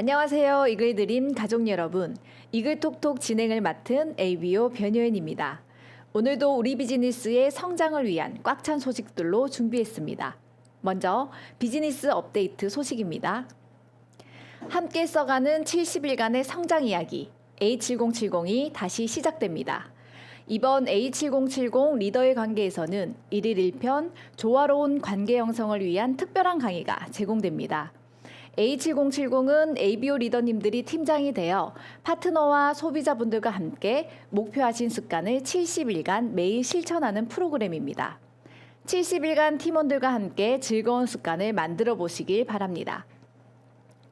안녕하세요. 이글드림 가족 여러분. 이글톡톡 진행을 맡은 ABO 변효연입니다. 오늘도 우리 비즈니스의 성장을 위한 꽉 찬 소식들로 준비했습니다. 먼저 비즈니스 업데이트 소식입니다. 함께 써가는 70일간의 성장 이야기 A7070이 다시 시작됩니다. 이번 A7070 리더의 관계에서는 1일 1편 조화로운 관계 형성을 위한 특별한 강의가 제공됩니다. A7070은 ABO 리더님들이 팀장이 되어 파트너와 소비자분들과 함께 목표하신 습관을 70일간 매일 실천하는 프로그램입니다. 70일간 팀원들과 함께 즐거운 습관을 만들어 보시길 바랍니다.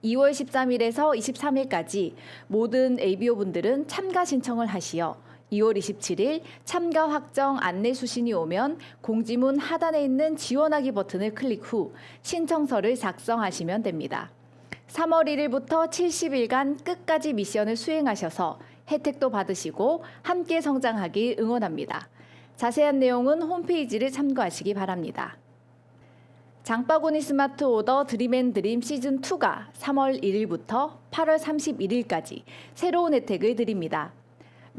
2월 13일에서 23일까지 모든 ABO 분들은 참가 신청을 하시어 2월 27일 참가 확정 안내 수신이 오면 공지문 하단에 있는 지원하기 버튼을 클릭 후 신청서를 작성하시면 됩니다. 3월 1일부터 70일간 끝까지 미션을 수행하셔서 혜택도 받으시고 함께 성장하길 응원합니다. 자세한 내용은 홈페이지를 참고하시기 바랍니다. 장바구니 스마트 오더 드림앤 드림 시즌2가 3월 1일부터 8월 31일까지 새로운 혜택을 드립니다.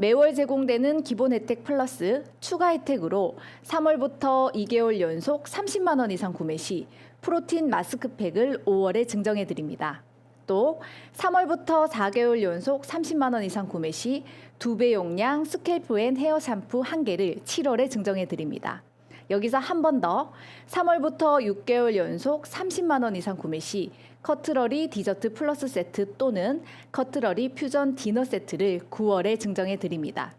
매월 제공되는 기본 혜택 플러스 추가 혜택으로 3월부터 2개월 연속 30만 원 이상 구매 시 프로틴 마스크팩을 5월에 증정해 드립니다. 또 3월부터 4개월 연속 30만 원 이상 구매 시 2배 용량 스캘프 앤 헤어 샴푸 1개를 7월에 증정해 드립니다. 여기서 한 번 더 3월부터 6개월 연속 30만 원 이상 구매 시 커트러리 디저트 플러스 세트 또는 커트러리 퓨전 디너 세트를 9월에 증정해 드립니다.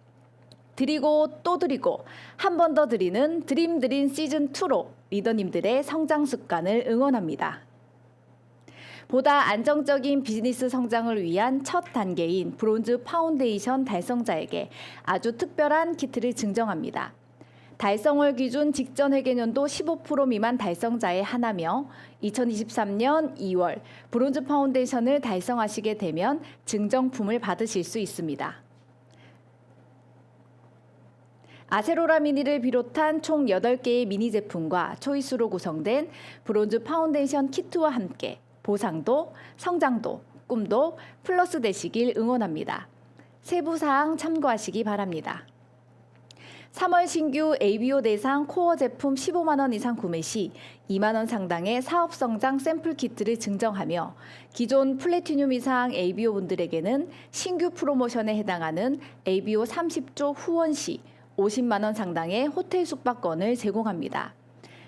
드리고 또 드리고 한 번 더 드리는 드림 드린 시즌 2로 리더님들의 성장 습관을 응원합니다. 보다 안정적인 비즈니스 성장을 위한 첫 단계인 브론즈 파운데이션 달성자에게 아주 특별한 키트를 증정합니다. 달성월 기준 직전 회계년도 15% 미만 달성자의 하나며 2023년 2월 브론즈 파운데이션을 달성하시게 되면 증정품을 받으실 수 있습니다. 아세로라 미니를 비롯한 총 8개의 미니 제품과 초이스로 구성된 브론즈 파운데이션 키트와 함께 보상도, 성장도, 꿈도 플러스 되시길 응원합니다. 세부 사항 참고하시기 바랍니다. 3월 신규 ABO 대상 코어 제품 15만 원 이상 구매 시 2만 원 상당의 사업 성장 샘플 키트를 증정하며 기존 플래티늄 이상 ABO 분들에게는 신규 프로모션에 해당하는 ABO 30조 후원 시 50만 원 상당의 호텔 숙박권을 제공합니다.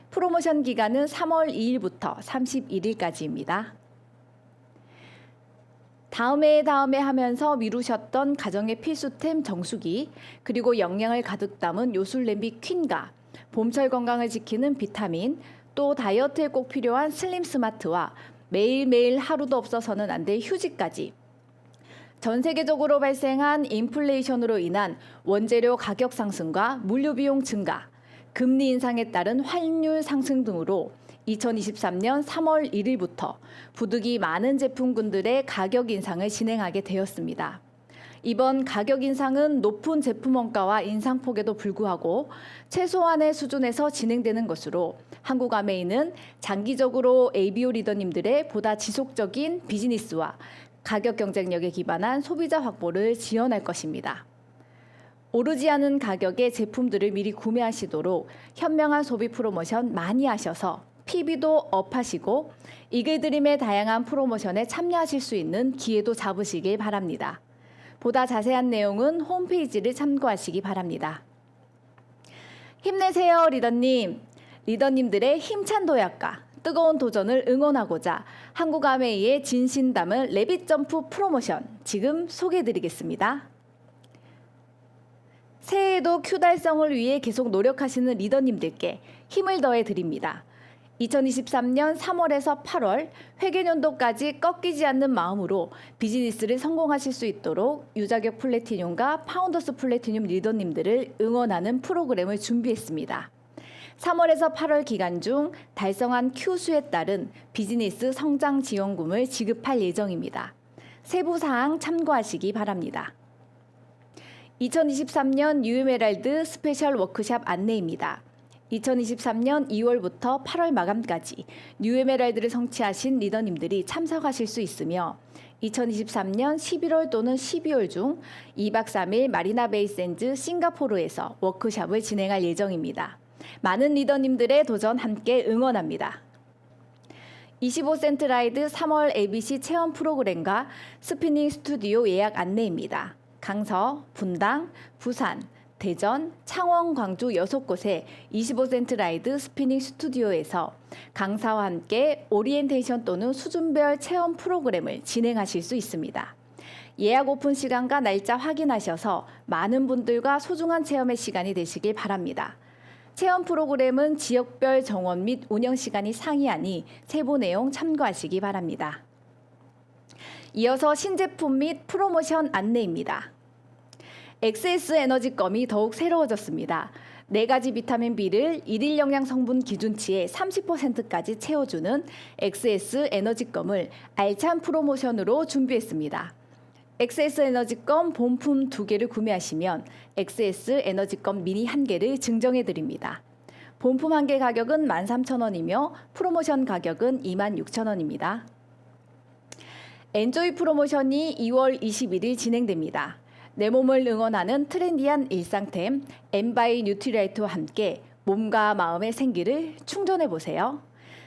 프로모션 기간은 3월 2일부터 31일까지입니다. 다음에 다음에 하면서 미루셨던 가정의 필수템 정수기, 그리고 영양을 가득 담은 요술 냄비 퀸과 봄철 건강을 지키는 비타민, 또 다이어트에 꼭 필요한 슬림 스마트와 매일매일 하루도 없어서는 안 될 휴지까지. 전 세계적으로 발생한 인플레이션으로 인한 원재료 가격 상승과 물류 비용 증가, 금리 인상에 따른 환율 상승 등으로 2023년 3월 1일부터 부득이 많은 제품군들의 가격 인상을 진행하게 되었습니다. 이번 가격 인상은 높은 제품 원가와 인상폭에도 불구하고 최소한의 수준에서 진행되는 것으로 한국아메이는 장기적으로 ABO 리더님들의 보다 지속적인 비즈니스와 가격 경쟁력에 기반한 소비자 확보를 지원할 것입니다. 오르지 않은 가격의 제품들을 미리 구매하시도록 현명한 소비 프로모션 많이 하셔서 PB도 업하시고 이글드림의 다양한 프로모션에 참여하실 수 있는 기회도 잡으시길 바랍니다. 보다 자세한 내용은 홈페이지를 참고하시기 바랍니다. 힘내세요, 리더님. 리더님들의 힘찬 도약과 뜨거운 도전을 응원하고자 한국아메이의 진심 담은 레빗 점프 프로모션 지금 소개해 드리겠습니다. 새해에도 큐 달성을 위해 계속 노력하시는 리더님들께 힘을 더해 드립니다. 2023년 3월에서 8월 회계년도까지 꺾이지 않는 마음으로 비즈니스를 성공하실 수 있도록 유자격 플래티늄과 파운더스 플래티늄 리더님들을 응원하는 프로그램을 준비했습니다. 3월에서 8월 기간 중 달성한 Q수에 따른 비즈니스 성장 지원금을 지급할 예정입니다. 세부 사항 참고하시기 바랍니다. 2023년 뉴에메랄드 스페셜 워크샵 안내입니다. 2023년 2월부터 8월 마감까지 뉴에메랄드를 성취하신 리더님들이 참석하실 수 있으며 2023년 11월 또는 12월 중 2박 3일 마리나 베이 샌즈 싱가포르에서 워크숍을 진행할 예정입니다. 많은 리더님들의 도전 함께 응원합니다. 25센트 라이드 3월 ABC 체험 프로그램과 스피닝 스튜디오 예약 안내입니다. 강서, 분당, 부산, 대전, 창원, 광주 6곳의 25센트 라이드 스피닝 스튜디오에서 강사와 함께 오리엔테이션 또는 수준별 체험 프로그램을 진행하실 수 있습니다. 예약 오픈 시간과 날짜 확인하셔서 많은 분들과 소중한 체험의 시간이 되시길 바랍니다. 체험 프로그램은 지역별 정원 및 운영 시간이 상이하니 세부 내용 참고하시기 바랍니다. 이어서 신제품 및 프로모션 안내입니다. XS 에너지껌이 더욱 새로워졌습니다. 네 가지 비타민 B를 일일 영양 성분 기준치의 30%까지 채워주는 XS 에너지껌을 알찬 프로모션으로 준비했습니다. XS 에너지껌 본품 두 개를 구매하시면 XS 에너지껌 미니 한 개를 증정해 드립니다. 본품 한 개 가격은 13,000원이며 프로모션 가격은 26,000원입니다. 엔조이 프로모션이 2월 21일 진행됩니다. 내 몸을 응원하는 트렌디한 일상템 엠바이 뉴트리라이트와 함께 몸과 마음의 생기를 충전해 보세요.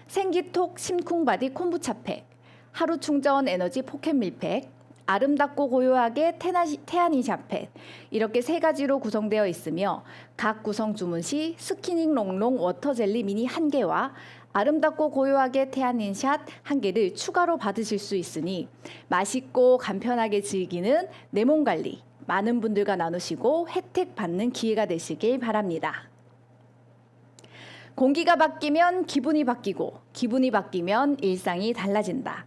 생기톡 심쿵바디 콤부차팩, 하루 충전 에너지 포켓 밀팩, 아름답고 고요하게 태아니 샤펫 이렇게 세 가지로 구성되어 있으며 각 구성 주문 시 스키닝 롱롱 워터 젤리 미니 한 개와 아름답고 고요하게 태아닌 샷한 개를 추가로 받으실 수 있으니 맛있고 간편하게 즐기는 내 몸 관리 많은 분들과 나누시고 혜택 받는 기회가 되시길 바랍니다. 공기가 바뀌면 기분이 바뀌고 기분이 바뀌면 일상이 달라진다.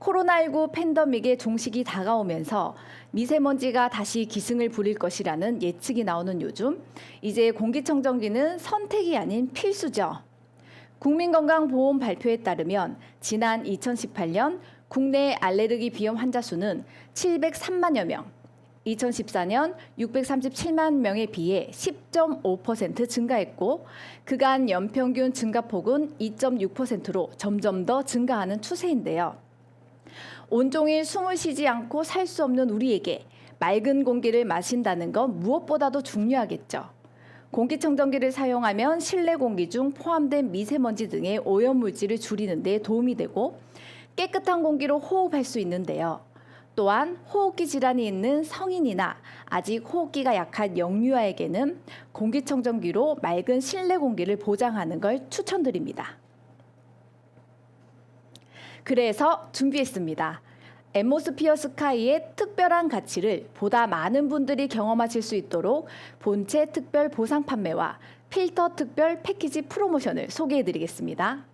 코로나19 팬데믹의 종식이 다가오면서 미세먼지가 다시 기승을 부릴 것이라는 예측이 나오는 요즘 이제 공기청정기는 선택이 아닌 필수죠. 국민건강보험 발표에 따르면 지난 2018년 국내 알레르기 비염 환자 수는 703만여 명, 2014년 637만 명에 비해 10.5% 증가했고 그간 연평균 증가폭은 2.6%로 점점 더 증가하는 추세인데요. 온종일 숨을 쉬지 않고 살 수 없는 우리에게 맑은 공기를 마신다는 건 무엇보다도 중요하겠죠. 공기청정기를 사용하면 실내 공기 중 포함된 미세먼지 등의 오염물질을 줄이는 데 도움이 되고 깨끗한 공기로 호흡할 수 있는데요. 또한 호흡기 질환이 있는 성인이나 아직 호흡기가 약한 영유아에게는 공기청정기로 맑은 실내 공기를 보장하는 걸 추천드립니다. 그래서 준비했습니다. 엠모스피어 스카이의 특별한 가치를 보다 많은 분들이 경험하실 수 있도록 본체 특별 보상 판매와 필터 특별 패키지 프로모션을 소개해 드리겠습니다.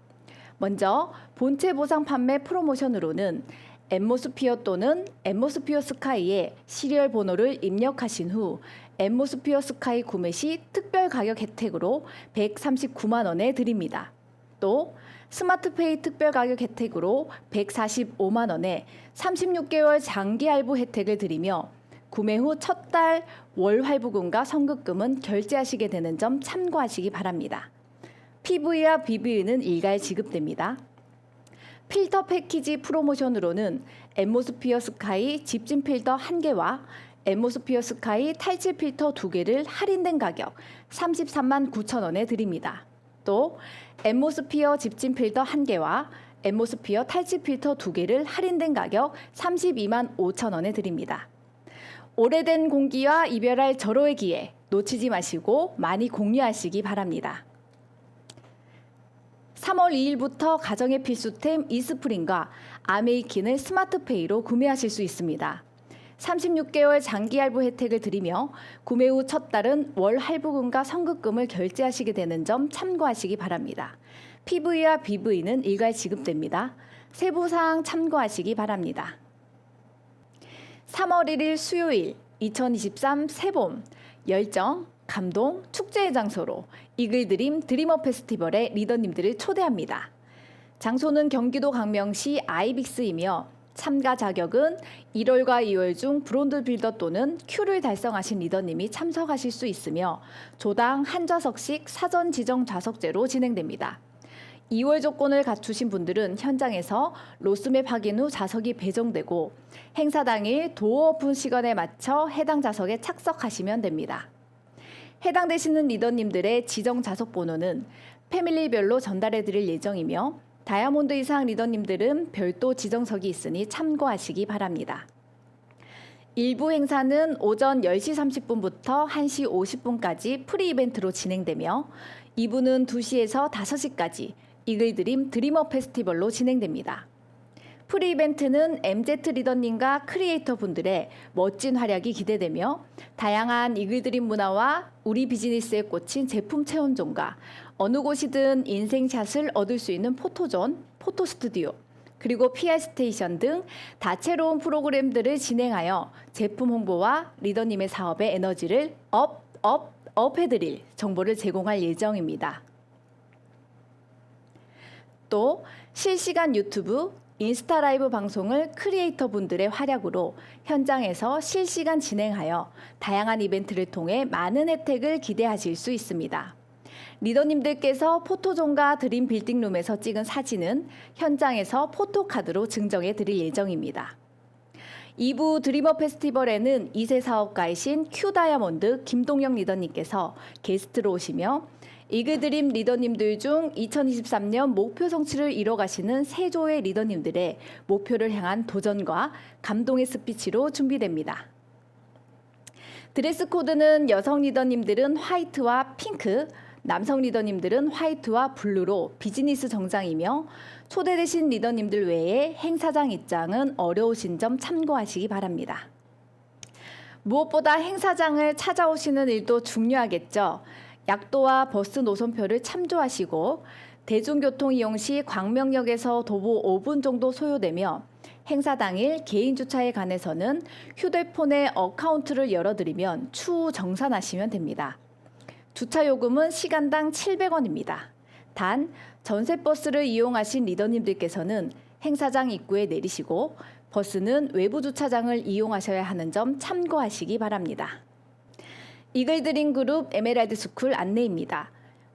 먼저 본체 보상 판매 프로모션으로는 엠모스피어 또는 엠모스피어 스카이의 시리얼 번호를 입력하신 후 엠모스피어 스카이 구매 시 특별 가격 혜택으로 139만 원에 드립니다. 또 스마트페이 특별 가격 혜택으로 145만 원에 36개월 장기 할부 혜택을 드리며 구매 후 첫 달 월 할부금과 선급금은 결제하시게 되는 점 참고하시기 바랍니다. PV와 BV는 일괄 지급됩니다. 필터 패키지 프로모션으로는 엠모스피어 스카이 집진 필터 1개와 엠모스피어 스카이 탈취 필터 2개를 할인된 가격 33만 9천 원에 드립니다. 또 엠모스피어 집진 필터 1개와 엠모스피어 탈취 필터 2개를 할인된 가격 32만 5천 원에 드립니다. 오래된 공기와 이별할 절호의 기회 놓치지 마시고 많이 공유하시기 바랍니다. 3월 2일부터 가정의 필수템 이스프링과 아메이킨을 스마트페이로 구매하실 수 있습니다. 36개월 장기 할부 혜택을 드리며 구매 후 첫 달은 월 할부금과 선급금을 결제하시게 되는 점 참고하시기 바랍니다. PV와 BV는 일괄 지급됩니다. 세부 사항 참고하시기 바랍니다. 3월 1일 수요일 2023 새봄 열정, 감동, 축제의 장소로 이글드림 드리머 페스티벌의 리더님들을 초대합니다. 장소는 경기도 강명시 아이빅스이며 참가 자격은 1월과 2월 중 브론드 빌더 또는 Q를 달성하신 리더님이 참석하실 수 있으며 조당 한 좌석씩 사전 지정 좌석제로 진행됩니다. 2월 조건을 갖추신 분들은 현장에서 로스맵 확인 후 좌석이 배정되고 행사 당일 도어 오픈 시간에 맞춰 해당 좌석에 착석하시면 됩니다. 해당되시는 리더님들의 지정 좌석 번호는 패밀리별로 전달해 드릴 예정이며 다이아몬드 이상 리더님들은 별도 지정석이 있으니 참고하시기 바랍니다. 일부 행사는 오전 10시 30분부터 1시 50분까지 프리 이벤트로 진행되며 2부는 2시에서 5시까지 이글드림 드리머 페스티벌로 진행됩니다. 프리 이벤트는 MZ 리더님과 크리에이터 분들의 멋진 활약이 기대되며 다양한 이글드림 문화와 우리 비즈니스에 꽂힌 제품 체험존과 어느 곳이든 인생샷을 얻을 수 있는 포토존, 포토 스튜디오, 그리고 PR 스테이션 등 다채로운 프로그램들을 진행하여 제품 홍보와 리더님의 사업의 에너지를 업, 업, 업 해드릴 정보를 제공할 예정입니다. 또 실시간 유튜브, 인스타 라이브 방송을 크리에이터 분들의 활약으로 현장에서 실시간 진행하여 다양한 이벤트를 통해 많은 혜택을 기대하실 수 있습니다. 리더님들께서 포토존과 드림 빌딩룸에서 찍은 사진은 현장에서 포토카드로 증정해 드릴 예정입니다. 2부 드리머 페스티벌에는 2세 사업가이신 큐 다이아몬드 김동영 리더님께서 게스트로 오시며 이글드림 리더님들 중 2023년 목표 성취를 이뤄가시는 세조의 리더님들의 목표를 향한 도전과 감동의 스피치로 준비됩니다. 드레스 코드는 여성 리더님들은 화이트와 핑크, 남성 리더님들은 화이트와 블루로 비즈니스 정장이며 초대되신 리더님들 외에 행사장 입장은 어려우신 점 참고하시기 바랍니다. 무엇보다 행사장을 찾아오시는 일도 중요하겠죠. 약도와 버스 노선표를 참조하시고 대중교통 이용 시 광명역에서 도보 5분 정도 소요되며 행사 당일 개인 주차에 관해서는 휴대폰에 어카운트를 열어드리면 추후 정산하시면 됩니다. 주차 요금은 시간당 700원입니다. 단 전세 버스를 이용하신 리더님들께서는 행사장 입구에 내리시고 버스는 외부 주차장을 이용하셔야 하는 점 참고하시기 바랍니다. 이글드림 그룹 에메랄드 스쿨 안내입니다.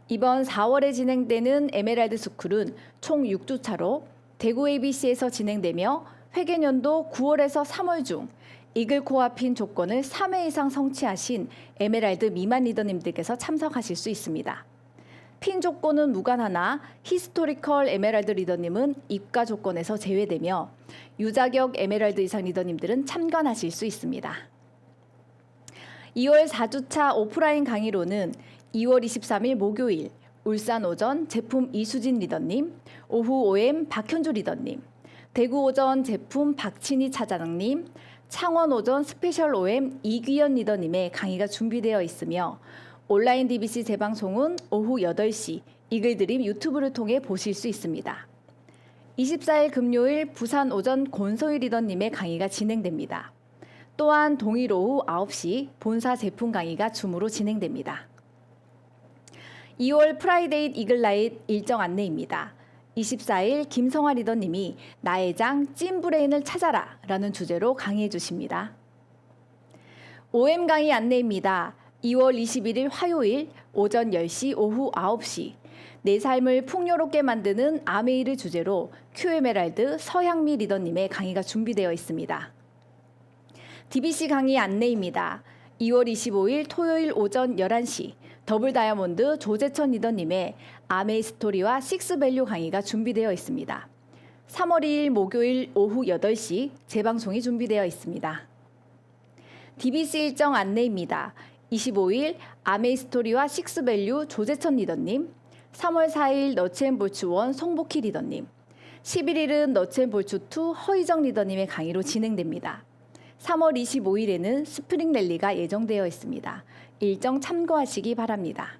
이번 4월에 진행되는 에메랄드 스쿨은 총 6주차로 대구 ABC에서 진행되며 회계년도 9월에서 3월 중 이글 코앞인 조건을 3회 이상 성취하신 에메랄드 미만 리더님들께서 참석하실 수 있습니다. 핀 조건은 무관하나 히스토리컬 에메랄드 리더님은 입가 조건에서 제외되며 유자격 에메랄드 이상 리더님들은 참관하실 수 있습니다. 2월 4주차 오프라인 강의로는 2월 23일 목요일 울산 오전 제품 이수진 리더님, 오후 OM 박현주 리더님, 대구 오전 제품 박친희 차장님, 창원 오전 스페셜 OM 이귀연 리더님의 강의가 준비되어 있으며 온라인 DBC 재방송은 오후 8시 이글드림 유튜브를 통해 보실 수 있습니다. 24일 금요일 부산 오전 권소희 리더님의 강의가 진행됩니다. 또한 동일 오후 9시 본사 제품 강의가 줌으로 진행됩니다. 2월 프라이데이 이글라잇 일정 안내입니다. 24일 김성화 리더님이 나의 장 찐브레인을 찾아라 라는 주제로 강의해 주십니다. OM 강의 안내입니다. 2월 21일 화요일 오전 10시 오후 9시 내 삶을 풍요롭게 만드는 아메이를 주제로 큐에메랄드 서향미 리더님의 강의가 준비되어 있습니다. DBC 강의 안내입니다. 2월 25일 토요일 오전 11시 더블 다이아몬드 조재천 리더님의 아메이 스토리와 식스밸류 강의가 준비되어 있습니다. 3월 2일 목요일 오후 8시 재방송이 준비되어 있습니다. DBC 일정 안내입니다. 25일 아메이 스토리와 식스밸류 조재천 리더님, 3월 4일 너츠앤볼츠1 송복희 리더님, 11일은 너츠앤볼츠2 허희정 리더님의 강의로 진행됩니다. 3월 25일에는 스프링 랠리가 예정되어 있습니다. 일정 참고하시기 바랍니다.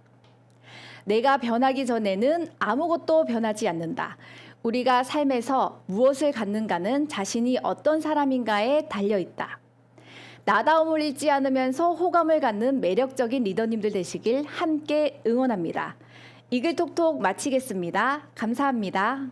내가 변하기 전에는 아무것도 변하지 않는다. 우리가 삶에서 무엇을 갖는가는 자신이 어떤 사람인가에 달려 있다. 나다움을 잃지 않으면서 호감을 갖는 매력적인 리더님들 되시길 함께 응원합니다. 이글톡톡 마치겠습니다. 감사합니다.